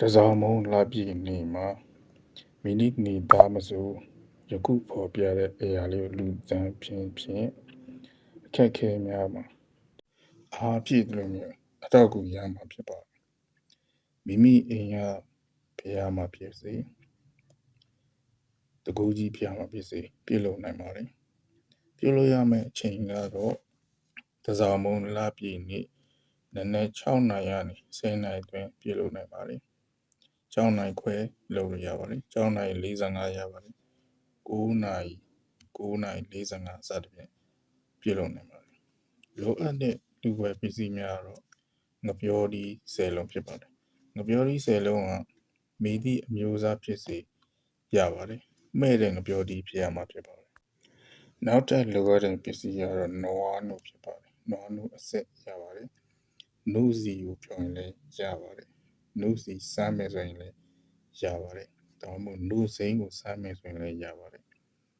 တစောင်းမုံလာပြည့်နေမှာမိနစ်နေသားမစိုးယခုဖော်ပြတဲ့ အရာလေးကို လူသန်းဖြင့်ဖြင့် အခက်ခဲများမှာ အားပြည့်တယ်လို့မျိုးအတော့ကူရမှာ ဖြစ်ပါတယ် မိမိအိမ်ကဖျားမှာဖြစ်စေ တကူကြီးဖျားမှာဖြစ်စေ ပြုလုပ်နိုင်ပါတယ် ပြုလုပ်ရမယ့် အချိန်ကတော့ တစောင်းမုံလာပြည့်နေ့နနက်6နာရီကနေ10နာရီအတွင်း ပြုလုပ်နိုင်ပါတယ် 6နိုင်ခွဲလုပ်လို့ရပါတယ်6နိုင်45ရပါတယ်9နိုင်9နိုင်45စသဖြင့်ပြုလုပ်နိုင်ပါတယ်လိုအပ်တဲ့လူဝယ်ပစ္စည်းများတော့ငပြောဒီ10လုံးဖြစ်ပါတယ်ငပြောဒီ10လုံးကမိသည့်အမျိုးအစားဖြစ်စေရပါတယ်မဲ့တဲ့ငပြောဒီဖြစ်ရမှာဖြစ်ပါတယ်နောက်ထပ်လိုအပ်တဲ့ပစ္စည်းကတော့နွားနုဖြစ်ပါတယ်နွားနုအဆက်ရပါတယ်နုစီကိုပြောရင်လည်းရပါတယ် နုစီစမ်းမယ်ဆိုရင်လည်းရပါတယ်။ဒါမှမဟုတ်နုစိမ်းကိုစမ်းမယ်ဆိုရင်လည်းရပါတယ်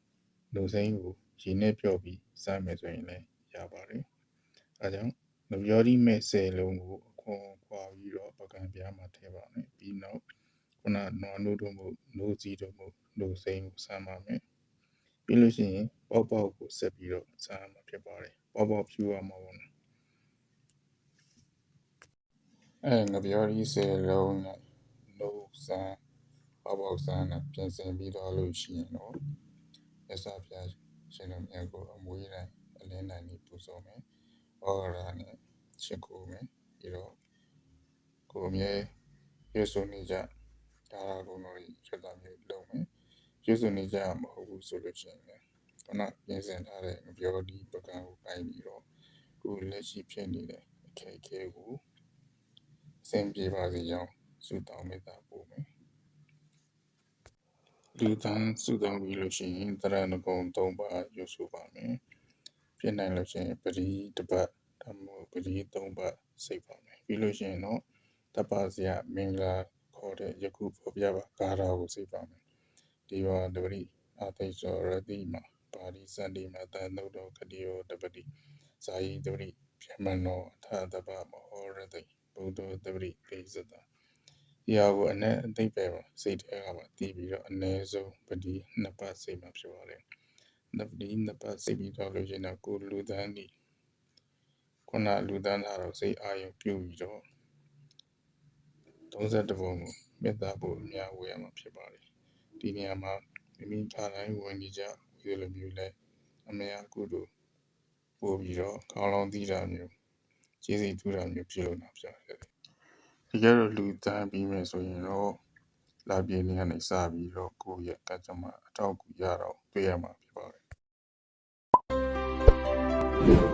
။နုစိမ်းကိုရေနဲ့ပြော့ပြီးစမ်းမယ်ဆိုရင်လည်းရပါတယ်။အဲဒါကြောင့်ငပြောဒီမဲ့ဆယ်လုံးကိုအခွန်ခွာပြီးတော့ပကံပြားမှာထည့်ပါမယ်။ပြီးနောက်ခုနနွားနုတို့မို့နုစီတို့မို့နုစိမ်းကိုစမ်းပါမယ်။ပြီးလို့ရှိရင်ပေါက်ပေါက်ကိုဆက်ပြီးတော့စမ်းမှာဖြစ်ပါတယ်။ပေါက်ပေါက်ဖြူရမှာပေါ့နော်။ အဲငပြောဒီဆယ်လုံးနဲ့နုစမ်းပေါက်ပေါက်စမ်းနဲ့ပြင်ဆင်ပြီးတော့လို့ရှိရင်တော့ရသပြရှင်တော်မြတ်ကိုအမွေးတိုင်းအလင်းတိုင်းလေးပူဇော်မယ်။ဩရာနဲ့ရှိခိုးမယ်။ပြီးတော့ကိုအမြဲရွှေစုံနေကြဒါရာကုံတော်ကြီးချက်သားမျိုးလုပ်မယ်။ရွှေစုံနေကြမဟုတ်ဘူးဆိုလို့ရှိရင်လည်းခဏပြင်ဆင်ထားတဲ့ငပြောဒီပကံကိုပိုင်းပြီးတော့ကိုလက်ရှိဖြစ်နေတဲ့အခက်အခဲကို အဆင်ပြေပါစေကြောင်းဆုတောင်းမေတ္တာပို့မယ်လူတန်းဆုတောင်းပြီးလို့ရှိရင်တရဏဂုံ၃ပါးရွတ်ဆိုပါမယ်ဖြစ်နိုင်လို့ရှိရင်ပရိတပတ်ဓမ္မပရိ၃ပါးစိတ်ပါမယ်ပြီးလို့ရှိရင်တော့တပ္ပဇယမင်္ဂလာခေါ်တဲ့ယခုဖော်ပြပါဂါရာကိုစိတ်ပါမယ်ဒီဝါတပရိအာသိသောရတိမှာပါရိစန္ဒီမတန်နုတော်ကတိယောတပတိဇာယီတပရိပြမနောအထတပမဟောရတိ ဘုဒ္ဓတပရိသိဇတာဒီဟာကိုအ내အသိပဲပါစိတ်ထဲကပါတည်ပြီးတော့အ ਨੇ ဆုံးပတိနှစ်ပတ်စိတ်မှာဖြစ်ပါတယ်နှစ်ပတိနှစ်ပတ်စိတ်ပြီးတော့လို့ရှိရင်တော့ကိုလူတန်းဒီခုနလူတန်းလာတော့စိတ်အာရုံပြုပြီးတော့32ပုံကိုမေတ္တာပို့အများဝေရမှာဖြစ်ပါတယ်ဒီနေရာမှာမိမိထားတိုင်းဝင်ကြဝေလိုမျိုးလဲအမေအကုတို့ပို့ပြီးတော့ခေါင်းလောင်းသီးတာမျိုး ခြေစိတ်ထူတာမျိုးပြုလုပ်တာဖြစ်တယ်တကယ်တော့လူတန်းပြီးမယ်ဆိုရင်တော့လာပြင်းလေးကနေစပြီးတော့ကိုယ့်ရဲ့ကကြမ္မာအထောက်အကူရတော့တွေ့ရမှာဖြစ်ပါတယ်